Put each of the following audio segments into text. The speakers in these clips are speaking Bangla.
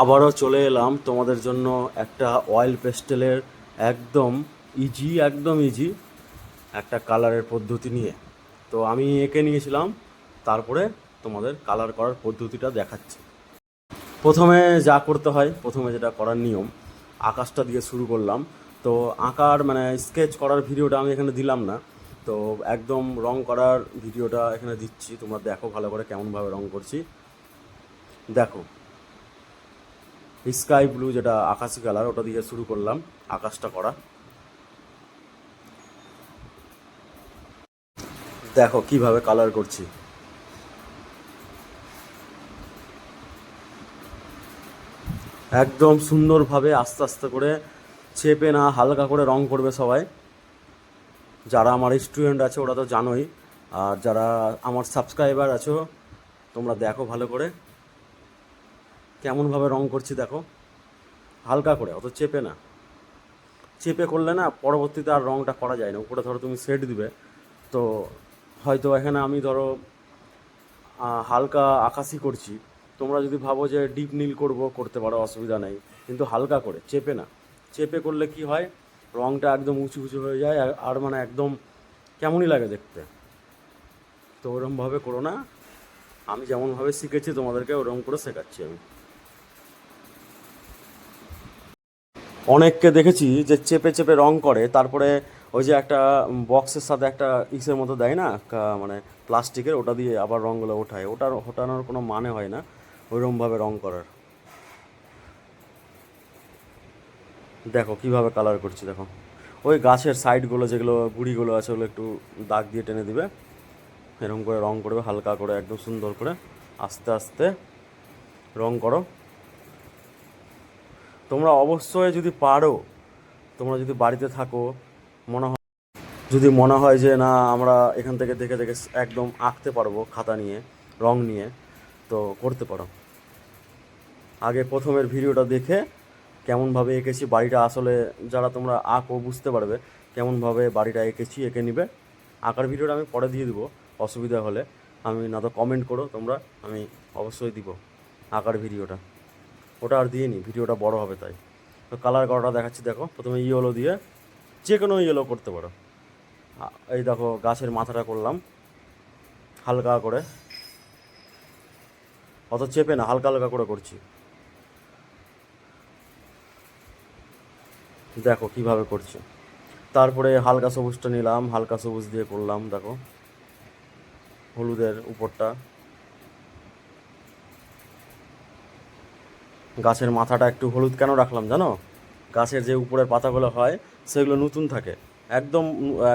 আবারও চলে এলাম তোমাদের জন্য একটা অয়েল পেস্টেলের একদম ইজি একদম ইজি একটা কালারের পদ্ধতি নিয়ে। তো আমি এঁকে নিয়েছিলাম, তারপরে তোমাদের কালার করার পদ্ধতিটা দেখাচ্ছি। প্রথমে যা করতে হয়, প্রথমে যেটা করার নিয়ম, আকাশটা দিয়ে শুরু করলাম। তো আঁকার মানে স্কেচ করার ভিডিওটা আমি এখানে দিলাম না। তো একদম রং করার ভিডিওটা এখানে দিচ্ছি, তোমরা দেখো ভালো করে কেমনভাবে রং করছি। দেখো স্কাই ব্লু যেটা আকাশি কালার ওটা দিয়ে শুরু করলাম আকাশটা করা। দেখো কীভাবে কালার করছি। একদম সুন্দরভাবে আস্তে আস্তে করে চেপে না, হালকা করে রং করবে সবাই। যারা আমার স্টুডেন্ট আছে, ওরা তো জানোই। আর যারা আমার সাবস্ক্রাইবার আছো, তোমরা দেখো ভালো করে। কেমনভাবে রং করছি দেখো। হালকা করে, অত চেপে না। চেপে করলে না পরবর্তীতে আর রংটা করা যায় না। উপরে ধরো তুমি সেট দিবে, তো হয়তো এখানে আমি ধরো হালকা আকাশি করছি। তোমরা যদি ভাবো যে ডিপ নীল করব, করতে পারো, অসুবিধা নেই। কিন্তু হালকা করে, চেপে না। চেপে করলে কি হয়, রংটা একদম উঁচু উঁচু হয়ে যায়, আর- মানে একদম কেমনই লাগে দেখতে। তো ওরমভাবে করো না। আমি যেমনভাবে শিখেছি, তোমাদেরকে ওরকম করে শেখাচ্ছি আমি। অনেককে দেখেছি যে চেপে চেপে রং করে, তারপরে ওই যে একটা বক্সের সাথে একটা ইসের মতো দেয় না মানে প্লাস্টিকের, ওটা দিয়ে আবার রঙগুলো ওঠায়। ওটার, ওঠানোর কোনো মানে হয় না ওইরকমভাবে রং করার। দেখো কীভাবে কালার করছি, দেখো। ওই গাছের সাইডগুলো যেগুলো গুড়িগুলো আছে, ওগুলো একটু দাগ দিয়ে টেনে দিবে। এরকম করে রং করবে, হালকা করে, একদম সুন্দর করে। আস্তে আস্তে রং করো। তোমরা অবশ্যই যদি পারো, তোমরা যদি বাড়িতে থাকো, মনে হয় যদি মনে হয় যে না, আমরা এখান থেকে দেখে দেখে একদম আঁকতে পারব খাতা নিয়ে, রং নিয়ে, তো করতে পারো। আগে প্রথমের ভিডিওটা দেখে কেমনভাবে এঁকেছি, বাড়িটা আসলে যারা তোমরা আঁকো বুঝতে পারবে, কেমনভাবে বাড়িটা এঁকেছি, এঁকে নিবে। আঁকার ভিডিওটা আমি পরে দিয়ে দিব, অসুবিধা হলে। আমি না তো কমেন্ট করো, তোমরা, আমি অবশ্যই দিব আঁকার ভিডিওটা। ওটা আর দিয়ে নি ভিডিওটা বড় হবে তাই। তো কালার করাটা দেখাচ্ছি, দেখো। প্রথমে ইয়েলো দিয়ে যে কোনো ইয়েলো করতে পারো। এই দেখো, গাছের মাথাটা করলাম, হালকা করে। অত চেপে না, হালকা হালকা করে করছি। দেখো কীভাবে করছি। তারপরে হালকা সবুজটা নিলাম, হালকা সবুজ দিয়ে করলাম, দেখো। হলুদের উপরটা। গাছের মাথাটা একটু হলুদ কেন রাখলাম জানো? গাছের যে উপরের পাতাগুলো হয়, সেগুলো নতুন থাকে। একদম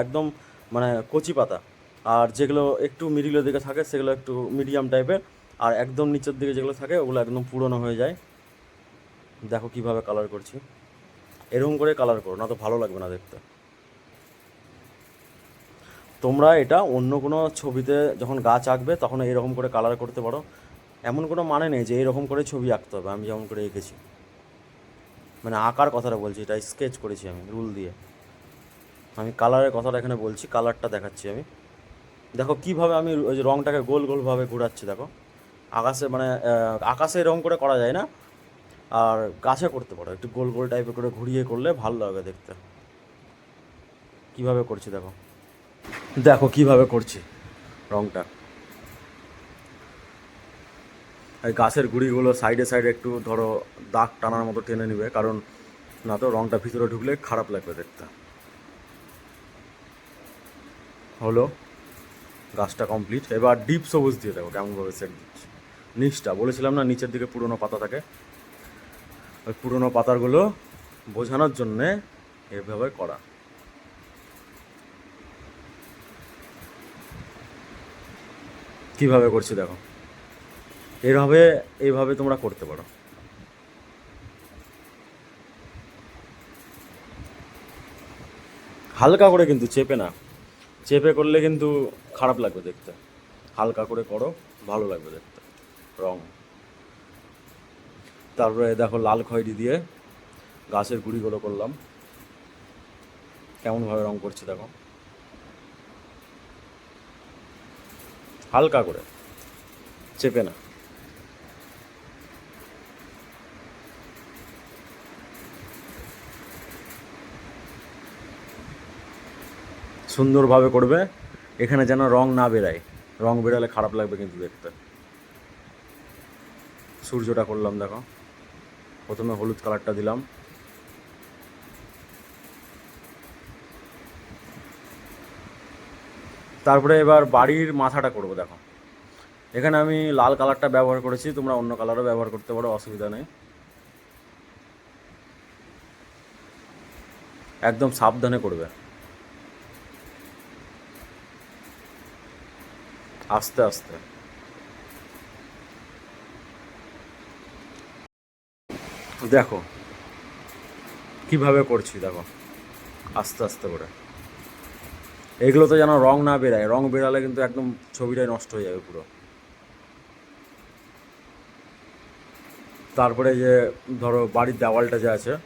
একদম মানে কচি পাতা। আর যেগুলো একটু মিডিলের দিকে থাকে, সেগুলো একটু মিডিয়াম টাইপের। আর একদম নিচের দিকে যেগুলো থাকে, ওগুলো একদম পুরনো হয়ে যায়। দেখো কীভাবে কালার করছি। এরকম করে কালার করো, না তো ভালো লাগবে না দেখতে। তোমরা এটা অন্য কোনো ছবিতে যখন গাছ আঁকবে, তখন এরকম করে কালার করতে পারো। এমন কোনো মানে নেই যে এরকম করে ছবি আঁকতে হবে, আমি যেমন করে এঁকেছি। মানে আঁকার কথাটা বলছি, এটা স্কেচ করেছি আমি রুল দিয়ে। আমি কালারের কথাটা এখানে বলছি কালারটা দেখাচ্ছি আমি। দেখো কীভাবে আমি ওই যে রঙটাকে গোল গোলভাবে ঘোরাচ্ছি, দেখো। আকাশে মানে আকাশে এরকম করে করা যায় না। আর গাছে করতে পারো, একটু গোল গোল টাইপের করে ঘুরিয়ে করলে ভালো লাগে দেখতে। কীভাবে করছি দেখো। দেখো কীভাবে করছি রংটা এই গাছের গুঁড়িগুলো সাইডে সাইডে একটু ধরো দাগ টানার মতো টেনে নিবে, কারণ না তো রংটা ভিতরে ঢুকলে খারাপ লাগবে দেখতে। হলো? গাছটা কমপ্লিট এবার ডিপ সবুজ দিয়ে দেবো, কেমনভাবে সেট দিচ্ছি। নিচটা, বলেছিলাম না নিচের দিকে পুরনো পাতা থাকে? ওই পুরনো পাতাগুলো বোঝানোর জন্যে এভাবে করা। কীভাবে করছি দেখো? এইভাবে এইভাবে তোমরা করতে পারো। হালকা করে কিন্তু চেপে না। চেপে করলে কিন্তু খারাপ লাগবে দেখতে। হালকা করে করো, ভালো লাগবে দেখতে। রং। তারপরে দেখো লাল খয়েরি দিয়ে গাছের গুঁড়িগুলো করলাম। কেমনভাবে রং করছি দেখো। হালকা করে। চেপে না। সুন্দরভাবে করবে, এখানে যেন রং না বেরায়। রং বেরালে খারাপ লাগবে কিন্তু দেখতে। সূর্যটা করলাম, দেখো। প্রথমে হলুদ কালারটা দিলাম। তারপরে এবার বাড়ির মাথাটা করব, দেখো। এখানে আমি লাল কালারটা ব্যবহার করেছি, তোমরা অন্য কালারও ব্যবহার করতে পারো, অসুবিধা নেই। একদম সাবধানে করবে। আস্তে আস্তে। দেখো, কীভাবে করছি, দেখো। আস্তে আস্তে করে। এগুলোতে যেন রং না বেরায়, রং বেরালে কিন্তু একদম ছবিটাই নষ্ট হয়ে যাবে পুরো। তারপরে যে, ধরো বাড়ির দেওয়ালটা যে আছে,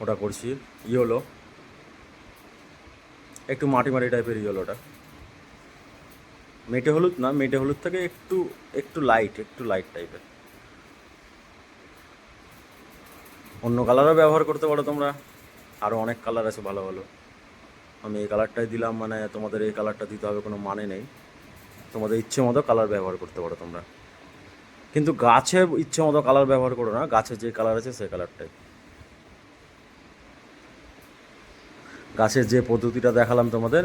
ওটা করছি, ইয়েলো। একটু মাটি মাটি টাইপের ইয়েলোটা। মেটে হলুদ না, মেটে হলুদ থেকে একটু একটু লাইট একটু লাইট টাইপের অন্য কালারও ব্যবহার করতে পারো তোমরা। আরও অনেক কালার আছে ভালো ভালো। আমি এই কালারটাই দিলাম মানে তোমাদের এই কালারটা দিতে হবে, কোনো মানে নেই। তোমাদের ইচ্ছে মতো কালার ব্যবহার করতে পারো তোমরা। কিন্তু গাছে ইচ্ছে মতো কালার ব্যবহার করো না, গাছে যে কালার আছে সেই কালারটাই গাছের যে পদ্ধতিটা দেখালাম তোমাদের,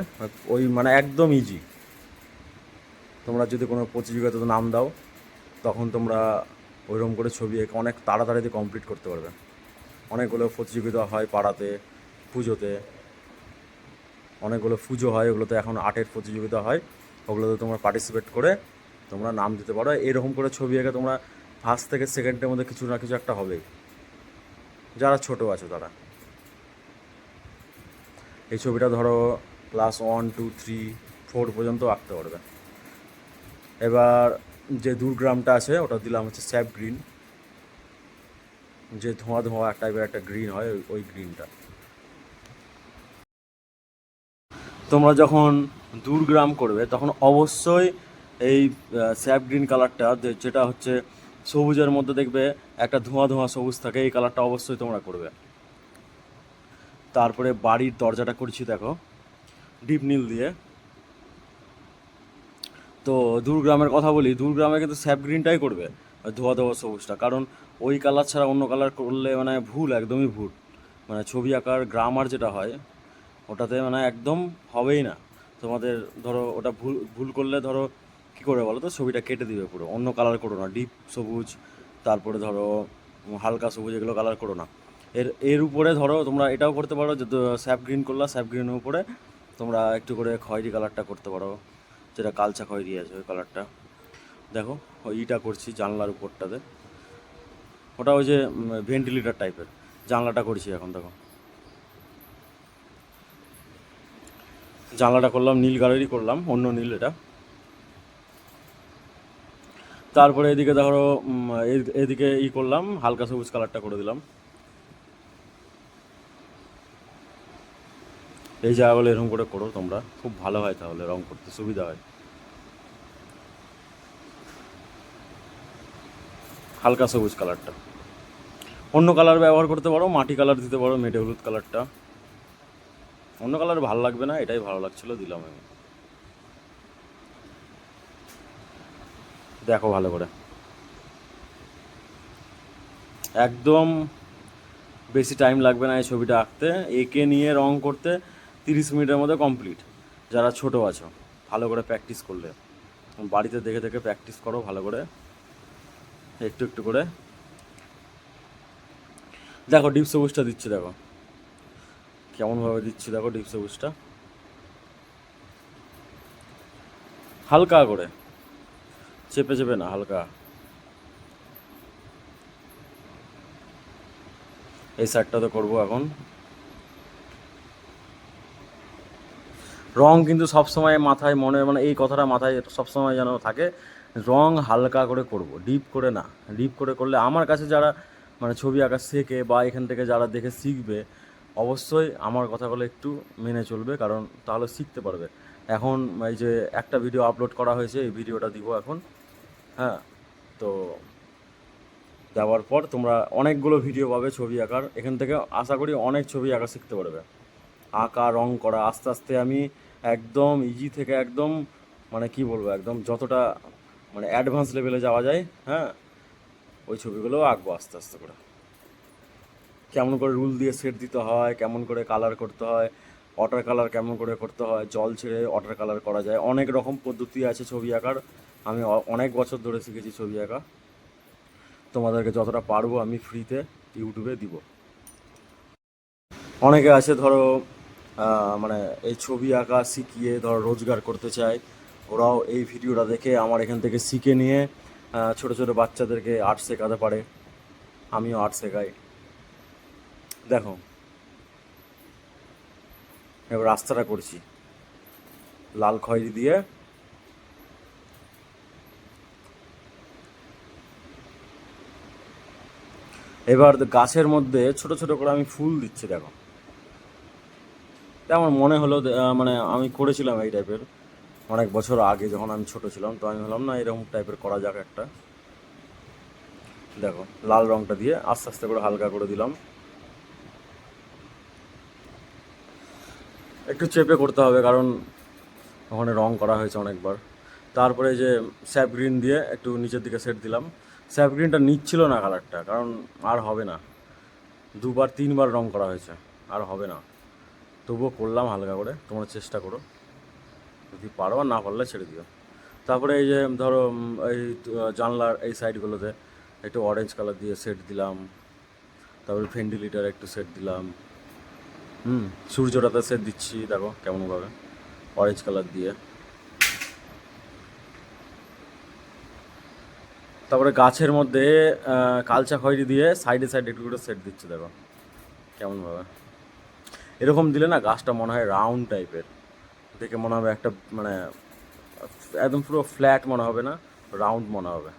ওই মানে একদম ইজি তোমরা যদি কোনো প্রতিযোগিতাতে নাম দাও, তখন তোমরা ওইরকম করে ছবি এঁকে অনেক তাড়াতাড়িতে কমপ্লিট করতে পারবে। অনেকগুলো প্রতিযোগিতা হয় পাড়াতে, পুজোতে, অনেকগুলো পুজো হয়, ওগুলোতে এখন আর্টের প্রতিযোগিতা হয়, ওগুলোতে তোমরা পার্টিসিপেট করে তোমরা নাম দিতে পারো। এরকম করে ছবি এঁকে তোমরা ফার্স্ট থেকে সেকেন্ডের মধ্যে কিছু না কিছু একটা হবেই। যারা ছোট আছে তারা। এই ছবিটা ধরো class one two three four পর্যন্ত আঁকতে পারবে। এবার যে দূরগ্রামটা আছে, ওটা দিলাম হচ্ছে স্যাপ গ্রিন। যে ধোঁয়া ধোঁয়া টাইপের একটা গ্রিন হয়, ওই- গ্রিনটা তোমরা যখন দূরগ্রাম করবে, তখন অবশ্যই এই স্যাপ গ্রিন কালারটা যেটা হচ্ছে সবুজের মধ্যে দেখবে একটা ধোঁয়া ধোঁয়া সবুজ থাকে, এই কালারটা অবশ্যই তোমরা করবে। তারপরে বাড়ির দরজাটা করছি দেখো, ডিপ নীল দিয়ে। তো দূরগ্রামের কথা বলি, দূরগ্রামে কিন্তু স্যাপ গ্রিনটাই করবে ধোয়া ধোয়া সবুজটা। কারণ ওই কালার ছাড়া অন্য কালার করলে মানে ভুল, একদমই ভুল। মানে ছবি আঁকার গ্রামার যেটা হয়, ওটাতে মানে একদম হবেই না। তোমাদের ধরো ওটা ভুল ভুল করলে ধরো কী করে বলো তো, ছবিটা কেটে দিবে পুরো, অন্য কালার করো না। ডিপ সবুজ, তারপরে ধরো হালকা সবুজ, এগুলো কালার করো না। এর এর উপরে ধরো তোমরা এটাও করতে পারো যে স্যাপ গ্রিন করলা, স্যাপ গ্রিনের উপরে তোমরা একটু করে খয়েরি কালারটা করতে পারো। যেটা কালচা খয়েরি আছে ওই কালারটা দেখো, ওই ইটা করছি জানলার উপরটাতে। ওটা ওই যে ভেন্টিলেটার টাইপের জানলাটা করছি এখন, দেখো। জানলাটা করলাম, নীল কালারই করলাম, অন্য নীল এটা। তারপরে এদিকে ধরো এদিকে ই করলাম, হালকা সবুজ কালারটা করে দিলাম। এই জায়গাগুলো এরকম করে করো তোমরা। খুব ভালো হয় তাহলে, রং করতে সুবিধা হয়। হালকা সবুজ কালারটা। অন্য কালার ব্যবহার করতে পারো, মাটি কালার দিতে পারো, মেটে হলুদ কালারটা। অন্য কালার ভালো লাগবে না, এটাই ভালো লাগছিল, দিলাম আমি। দেখো ভালো করে। একদম বেশি টাইম লাগবে না এই ছবিটা আঁকতে। এঁকে নিয়ে রং করতে। তিরিশ মিনিটের মধ্যে কমপ্লিট যারা ছোট আছো, ভালো করে প্র্যাকটিস করলে। বাড়িতে দেখে দেখে প্র্যাকটিস করো, ভালো করে। একটু একটু করে। দেখো ডিপ সবুজটা দিচ্ছি, দেখো। কেমনভাবে দিচ্ছি, দেখো ডিপ সবুজটা হালকা করে। চেপে চেপে না, হালকা। এই সাইডটাতে করব এখন। রং কিন্তু সবসময় মাথায় মনে মানে এই কথাটা মাথায় সবসময় যেন থাকে, রং হালকা করে করব ডিপ করে না। ডিপ করে করলে আমার কাছে যারা মানে ছবি আঁকা শেখে বা এখান থেকে যারা দেখে শিখবে, অবশ্যই আমার কথাগুলো একটু মেনে চলবে, কারণ তাহলে শিখতে পারবে। এখন এই যে একটা ভিডিও আপলোড করা হয়েছে, এই ভিডিওটা দিব এখন। হ্যাঁ তো দেওয়ার পর তোমরা অনেকগুলো ভিডিও পাবে ছবি আঁকার। এখান থেকে আশা করি অনেক ছবি আঁকা শিখতে পারবে। আঁকা, রং করা, আস্তে আস্তে আমি একদম ইজি থেকে একদম মানে কি বলব, একদম যতটা মানে অ্যাডভান্স লেভেলে যাওয়া যায় হ্যাঁ ওই ছবিগুলো আঁকবো আস্তে আস্তে করে। কেমন করে রুল দিয়ে সেট দিতে হয়, কেমন করে কালার করতে হয় ওয়াটার কালার কেমন করে করতে হয়, জল ছেড়ে ওয়াটার কালার করা যায়, অনেক রকম পদ্ধতি আছে ছবি আঁকার। আমি অনেক বছর ধরে শিখেছি ছবি আঁকা। তোমাদেরকে যতটা পারব আমি ফ্রিতে ইউটিউবে দিব। অনেকে আছে ধরো মানে এই ছবি আঁকা শিখিয়ে ধরো রোজগার করতে চায়। ওরাও এই ভিডিওটা দেখে আমার এখান থেকে শিখে নিয়ে ছোট ছোট বাচ্চাদেরকে আর্ট শেখাতে পারে। আমিও আর্ট শেখাই। দেখো, এবার রাস্তাটা করছি। লাল খয়েরি দিয়ে। এবার গাছের মধ্যে ছোট ছোট করে আমি ফুল দিচ্ছি, দেখো। আমার মনে হলো মানে আমি করেছিলাম এই টাইপের অনেক বছর আগে যখন আমি ছোট ছিলাম, তো আমি ভাবলাম, না, এরকম টাইপের করা যাক একটা। দেখো, লাল রংটা দিয়ে আস্তে আস্তে করে হালকা করে দিলাম। একটু চেপে করতে হবে, কারণ ওখানে রং করা হয়েছে অনেকবার। তারপরে যে স্যাপ গ্রিন দিয়ে একটু নিচের দিকে সেট দিলাম। স্যাপ গ্রিনটা নিচ্ছিল না কালারটা কারণ আর হবে না। দুবার, তিনবার রং করা হয়েছে, আর হবে না। তবুও করলাম হালকা করে, তোমরা চেষ্টা করো। যদি পারো আর না পারলে ছেড়ে দিও। তারপরে এই যে, ধরো এই জানলার এই সাইডগুলোতে একটু অরেঞ্জ কালার দিয়ে সেট দিলাম। তারপরে ভেন্টিলেটার একটু সেট দিলাম। হুম, সূর্যটাতে সেট দিচ্ছি, দেখো কেমনভাবে অরেঞ্জ কালার দিয়ে। তারপরে গাছের মধ্যে কালচা খয়েরি দিয়ে সাইডে সাইডে একটু করে সেট দিচ্ছে, দেখো কেমনভাবে। এরকম দিলে না গাছটা মনে হয় রাউন্ড টাইপের দেখে মনে হবে একটা মানে একদম পুরো ফ্ল্যাট মনে হবে না রাউন্ড মনে হবে।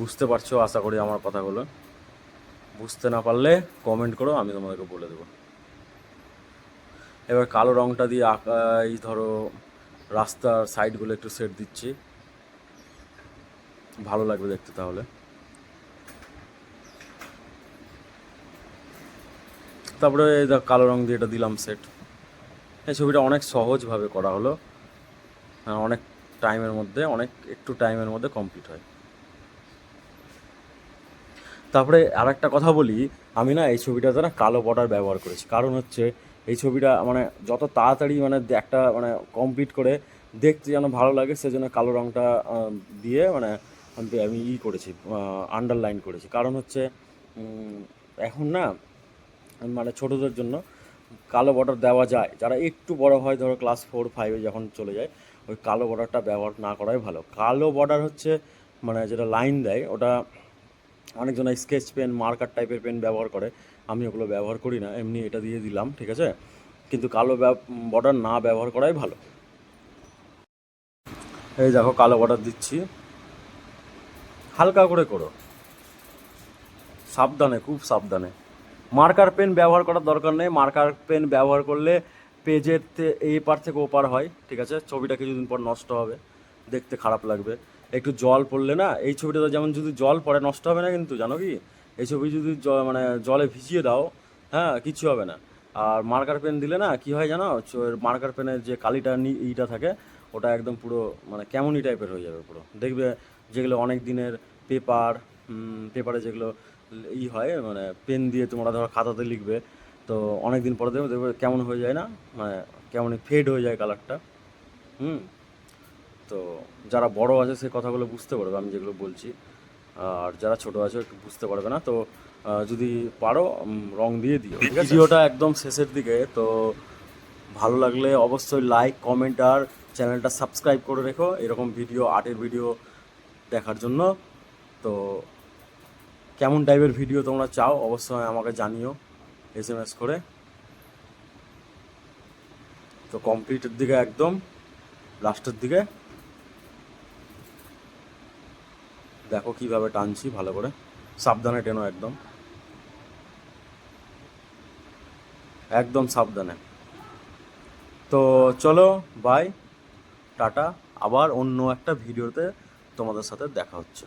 বুঝতে পারছ আশা করি আমার কথাগুলো? বুঝতে না পারলে কমেন্ট করো, আমি তোমাদেরকে বলে দেবো। এবার কালো রংটা দিয়ে আঁকা, এই ধরো, রাস্তার সাইডগুলো একটু সেট দিচ্ছি। ভালো লাগবে দেখতে তাহলে। তারপরে কালো রং দিয়ে এটা দিলাম সেট এই ছবিটা অনেক সহজভাবে করা হলো। হ্যাঁ, অনেক টাইমের মধ্যে অনেক একটু টাইমের মধ্যে কমপ্লিট হয়। তারপরে আর একটা কথা বলি আমি না এই ছবিটাতে না কালো বর্ডার ব্যবহার করেছি। কারণ হচ্ছে এই ছবিটা মানে যত তাড়াতাড়ি মানে একটা মানে কমপ্লিট করে দেখতে যেন ভালো লাগে সেজন্য কালো রঙটা দিয়ে মানে আমি ই করেছি আন্ডারলাইন করেছি। কারণ হচ্ছে এখন না মানে ছোটদের জন্য কালো বর্ডার দেওয়া যায়। যারা একটু বড় হয়, ধরো ক্লাস ফোর ফাইভে যখন চলে যায়, ওই কালো বর্ডারটা ব্যবহার না করাই ভালো। কালো বর্ডার হচ্ছে মানে যেটা লাইন দেয়, ওটা অনেকজন স্কেচ পেন মার্কার টাইপের পেন ব্যবহার করে। আমি ওগুলো ব্যবহার করি না, এমনি এটা দিয়ে দিলাম, ঠিক আছে? কিন্তু কালো বর্ডার না ব্যবহার করাই ভালো। এই দেখো, কালো বর্ডার দিচ্ছি। হালকা করে করো। সাবধানে, খুব সাবধানে। মার্কার পেন ব্যবহার করার দরকার নেই। মার্কার পেন ব্যবহার করলে পেজের এই পার থেকে ও পার হয়, ঠিক আছে? ছবিটা কিছুদিন পর নষ্ট হবে, দেখতে খারাপ লাগবে। একটু জল পড়লে না, এই ছবিটা যেমন যদি জল পড়ে, নষ্ট হবে না কিন্তু, জানো কি? এই ছবি যদি মানে জলে ভিজিয়ে দাও হ্যাঁ কিছু হবে না। আর মার্কার পেন দিলে না, কি হয় জানো? মার্কার পেনের যে কালিটা ইটা থাকে, ওটা একদম পুরো মানে কেমনই টাইপের হয়ে যাবে পুরো। দেখবে যেগুলো অনেক দিনের পেপার পেপারে যেগুলো ই হয় মানে পেন দিয়ে তোমরা ধরো খাতাতে লিখবে তো অনেক দিন পরে দেখবে দেখবে কেমন হয়ে যায় না মানে কেমন ফেড হয়ে যায় কালারটা হুম? তো যারা বড় আছে সেই কথাগুলো বুঝতে পারবে আমি যেগুলো বলছি। আর যারা ছোট আছে একটু বুঝতে পারবে না তো যদি পারো রং দিয়ে দিও ভিডিওটা একদম শেষের দিকে তো ভালো লাগলে অবশ্যই লাইক কমেন্ট আর চ্যানেলটা সাবস্ক্রাইব করে রেখো এরকম ভিডিও আর্টের ভিডিও দেখার জন্য। তো কেমন টাইপের ভিডিও তোমরা চাও, অবশ্যই আমাকে জানিও এস এম এস করে। তো কমপ্লিটের দিকে একদম লাস্টের দিকে। দেখো কীভাবে টানছি, ভালো করে। সাবধানে টেনো একদম। একদম সাবধানে। তো চলো বাই টাটা। আবার অন্য একটা ভিডিওতে তোমাদের সাথে দেখা হচ্ছে।